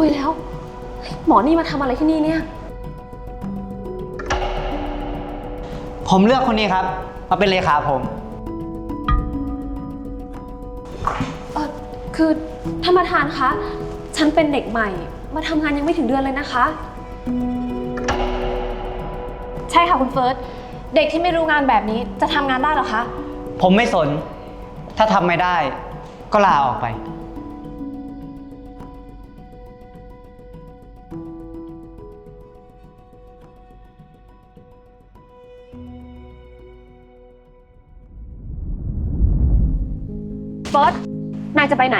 วยแล้ว หมอนี่มาทำอะไรที่นี่เนี่ย ผมเลือกคนนี้ครับ มาเป็นเลขาผม เออคือท่านประธานคะ ฉันเป็นเด็กใหม่ มาทำงานยังไม่ถึงเดือนเลยนะคะ ใช่ค่ะคุณเฟิร์ส เด็กที่ไม่รู้งานแบบนี้จะทำงานได้เหรอคะ ผมไม่สน ถ้าทำไม่ได้ ก็ลาออกไป จะไปไหน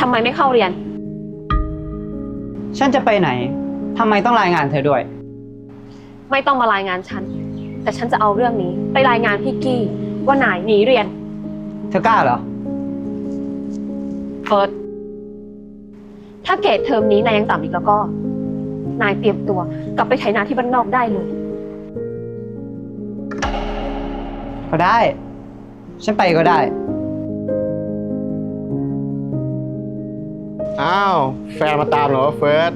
ทำไมไม่เข้าเรียน ฉันจะไปไหนทำไมต้องรายงานเธอด้วย ไม่ต้องมารายงานฉัน แต่ฉันจะเอาเรื่องนี้ ไปรายงานพี่กี้ ว่านายหนีเรียน เธอกล้าเหรอ เฟิร์สถ้าเกรดเทอมนี้นายยังต่ำอีกแล้วก็ นายเตรียมตัว กลับไปไถนาที่บ้านนอกได้เลย ก็ได้ ฉันไปก็ได้ อ้าว แฟนมาตามเหรอเฟิร์ส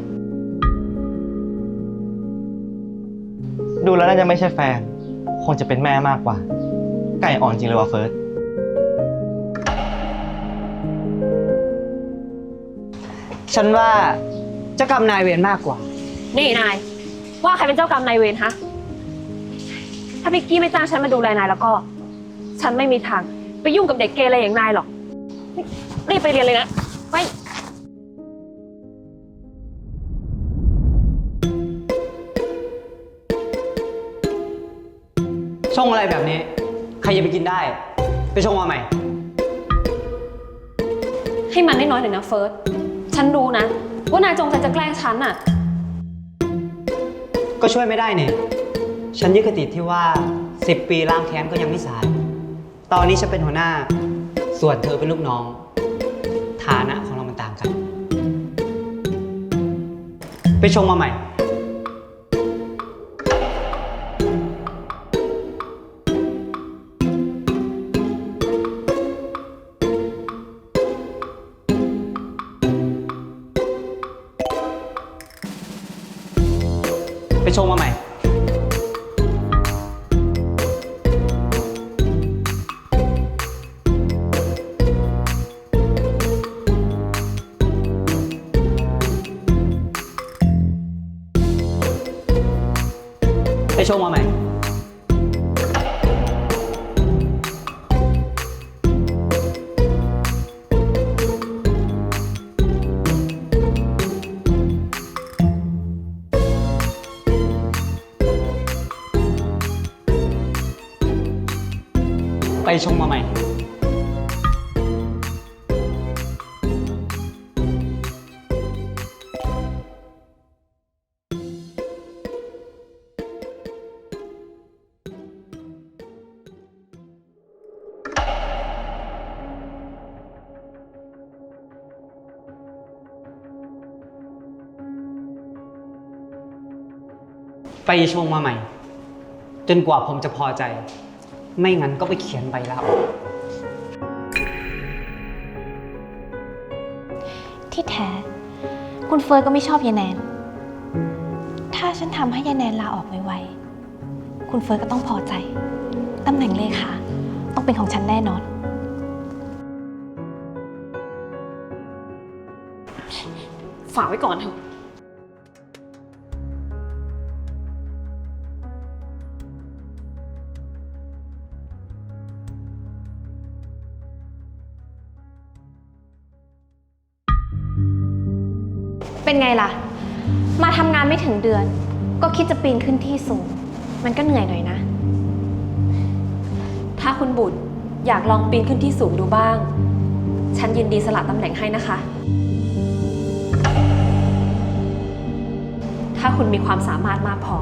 ดูแล้วน่าจะไม่ใช่แฟน คงจะเป็นแม่มากกว่า ไก่อ่อนจริงเลยว่ะเฟิร์ส ฉันว่าเจ้ากรรมนายเวรมากกว่า นี่นาย ว่าใครเป็นเจ้ากรรมนายเวรฮะ ถ้าพี่กี้ไม่จ้างฉันมาดูแลนายแล้วก็ ฉันไม่มีทาง ไปยุ่งกับเด็กเกเรอย่างนายหรอกรีบไปเรียนเลยนะไป ชงอะไรแบบนี้ ใครจะไปกินได้ ไปชงมาใหม่ ให้มันน้อยๆหน่อยนะเฟิร์ส ฉันรู้นะ ว่านายจงใจจะแกล้งฉันน่ะก็ช่วยไม่ได้เนี่ย ฉันยึดคติที่ว่า 10 ปีล้างแค้นก็ยังไม่สาย ตอนนี้ฉันเป็นหัวหน้า ส่วนเธอเป็นลูกน้อง ฐานะของเรามันต่างกัน ไปชงมาใหม่ ชมมาใหม่ไปชงมาใหม่ ไปชงมาใหม่ จนกว่าผมจะพอใจ ไม่งั้นก็ไปเขียนใบลาออกที่แท้ คุณเฟิร์สก็ไม่ชอบยายแนน ถ้าฉันทำให้ยายแนนลาออกไวๆ คุณเฟิร์สก็ต้องพอใจ ตำแหน่งเลขาต้องเป็นของฉันแน่นอน ฝากไว้ก่อนเถอะ เป็นไงล่ะ มาทำงานไม่ถึงเดือน ก็คิดจะปีนขึ้นที่สูง มันก็เหนื่อยหน่อยนะ ถ้าคุณบุตรอยากลองปีนขึ้นที่สูงดูบ้าง ฉันยินดีสละตำแหน่งให้นะคะ ถ้าคุณมีความสามารถมากพอ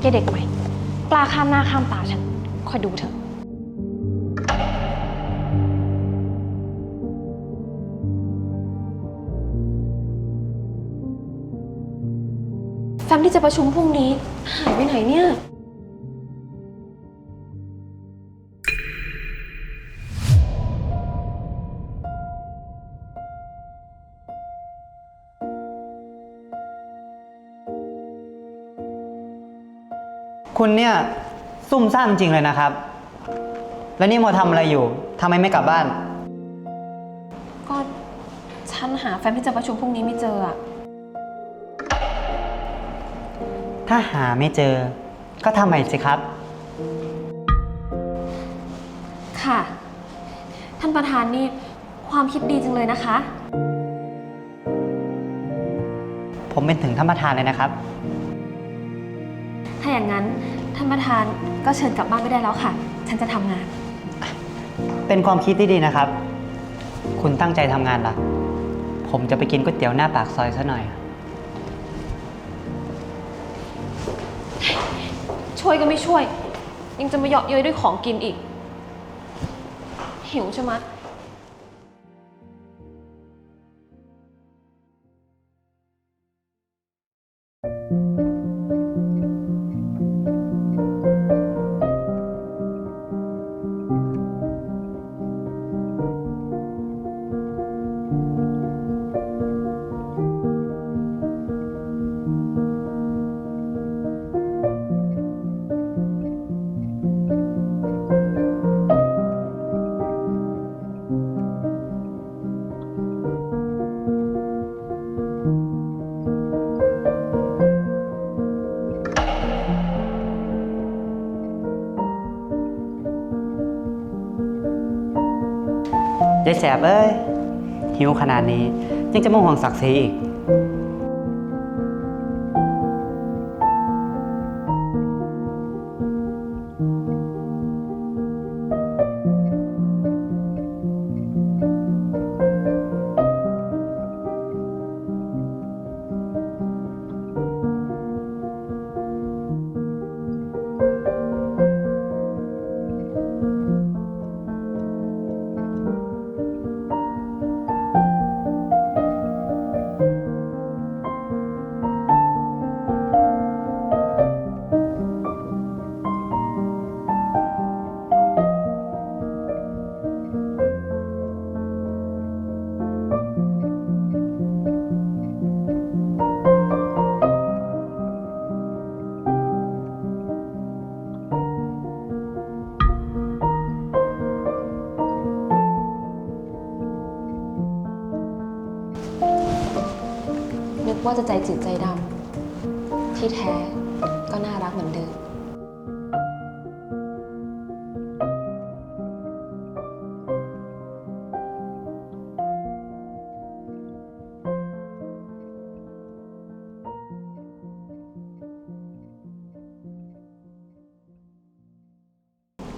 แกเด็กใหม่ กล้าข้ามหน้าข้ามตาฉัน คอยดูเถอะ แฟมที่จะประชุมพรุ่งนี้ หายไปไหนเนี่ย คุณเนี่ยซุ่มซ่ามจริงเลยนะครับ แล้วนี่โมทำอะไรอยู่ทำไมไม่กลับบ้าน ก็ฉันหาแฟนที่จะประชุมพรุ่งนี้ไม่เจออะถ้าหาไม่เจอ ก็ทำใหม่สิครับ ค่ะ ท่านประธานนี่ความคิดดีจังเลยนะคะ ผมเป็นถึงท่านประธานเลยนะครับ ถ้าอย่างนั้นท่านประธานก็เชิญกลับบ้านไม่ได้แล้วค่ะ ฉันจะทำงาน เป็นความคิดที่ดีนะครับ คุณตั้งใจทำงานล่ะ ผมจะไปกินก๋วยเตี๋ยวหน้าปากซอยซะหน่อย ช่วยก็ไม่ช่วย ยังจะมาเยาะเย้ยด้วยของกินอีก หิวใช่ไหมะ ยายแสบเอ้ยหิวขนาดนี้ยังจะมาห่วงศักดิ์ศรีอีก ว่าจะใจจืดใจดำที่แท้ก็น่ารักเหมือนเดิม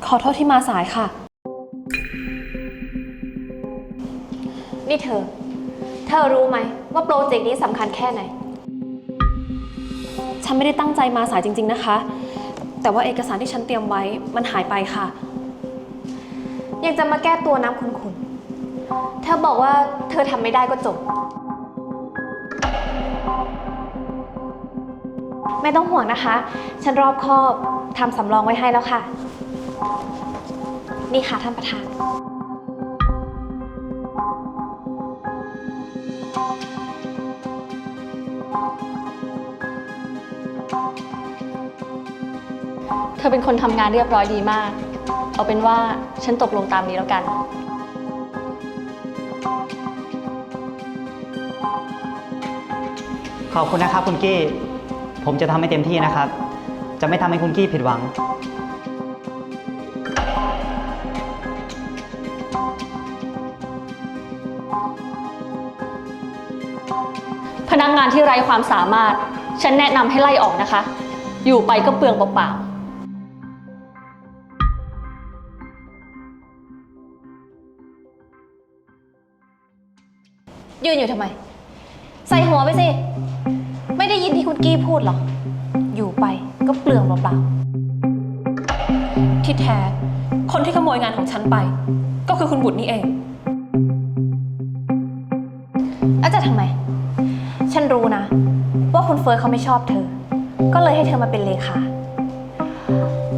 ขอโทษที่มาสายค่ะ นี่เธอ เธอรู้ไหมว่าโปรเจกต์นี้สำคัญแค่ไหน ฉันไม่ได้ตั้งใจมาสายจริง ๆนะคะ แต่ว่าเอกสารที่ฉันเตรียมไว้มันหายไปค่ะ ยังจะมาแก้ตัวน้ำคุณคุณเธอบอกว่าเธอทำไม่ได้ก็จบ ไม่ต้องห่วงนะคะ ฉันรอบคอบทำสำรองไว้ให้แล้วค่ะ นี่ค่ะท่านประธาน อเป็นคนทำงานเรียบร้อยดีมาก เอาเป็นว่าฉันตกลงตามนี้แล้วกัน ขอบคุณนะครับคุณกี้ ผมจะทำให้เต็มที่นะครับ จะไม่ทำให้คุณกี้ผิดหวัง พนักงานที่ไร้ความสามารถ ฉันแนะนำให้ไล่ออกนะคะ อยู่ไปก็เปลืองเปล่าๆ ยืนอยู่ทำไม ใส่หัวไปสิ ไม่ได้ยินที่คุณกี้พูดหรอก อยู่ไปก็เปลืองเปล่าที่แท้ คนที่ขโมยงานของฉันไป ก็คือคุณบุตรนี่เอง แล้วจะทำไม ฉันรู้นะ ว่าคุณเฟิร์สเขาไม่ชอบเธอ ก็เลยให้เธอมาเป็นเลขา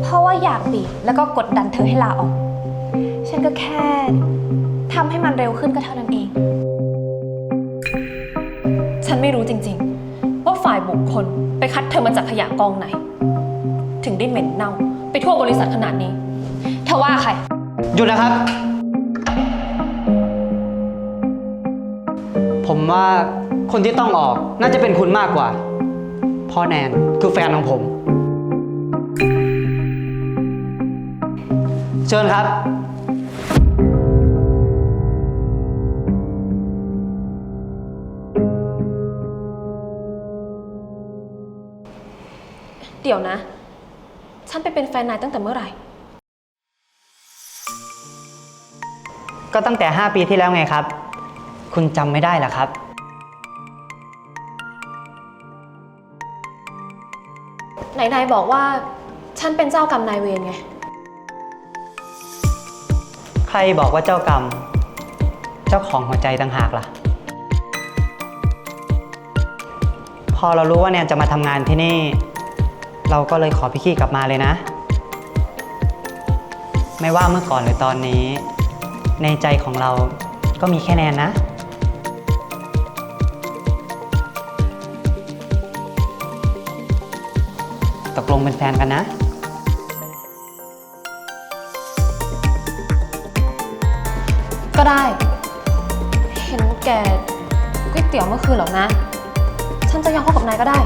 เพราะว่าอยากบีบแล้วก็กดดันเธอให้ลาออก ฉันก็แค่ทำให้มันเร็วขึ้นก็เท่านั้นเอง ฉันไม่รู้จริงๆ ว่าฝ่ายบุคคลไปคัดเธอมาจากขยะกองไหน ถึงได้เหม็นเน่า ไปทั่วบริษัทขนาดนี้เธอว่าใคร หยุดนะครับ ผมว่าคนที่ต้องออกน่าจะเป็นคุณมากกว่า เพ่อแนนคือแฟนของผม เชิญครับ ดี๋ยวนะ ฉันไปเป็นแฟนนายตั้งแต่เมื่อไหร่ ก็ตั้งแต่ 5 ปีที่แล้วไงครับ คุณจำไม่ได้เหรอครับ ไหนนายบอกว่า ฉันเป็นเจ้ากรรมนายเวรไง ใครบอกว่าเจ้ากรรม เจ้าของหัวใจต่างหากล่ะ พอเรารู้ว่าแนนจะมาทำงานที่นี่ เราก็เลยขอพี่ขี้กลับมาเลยนะ ไม่ว่าเมื่อก่อนหรือตอนนี้ ในใจของเราก็มีแค่แนนนะตกลงเป็นแฟนกันนะก็ได้ เห็นแก่ก๋วยเตี๋ยวเมื่อคืนหรอกนะ ฉันจะยอมเข้ากับนายก็ได้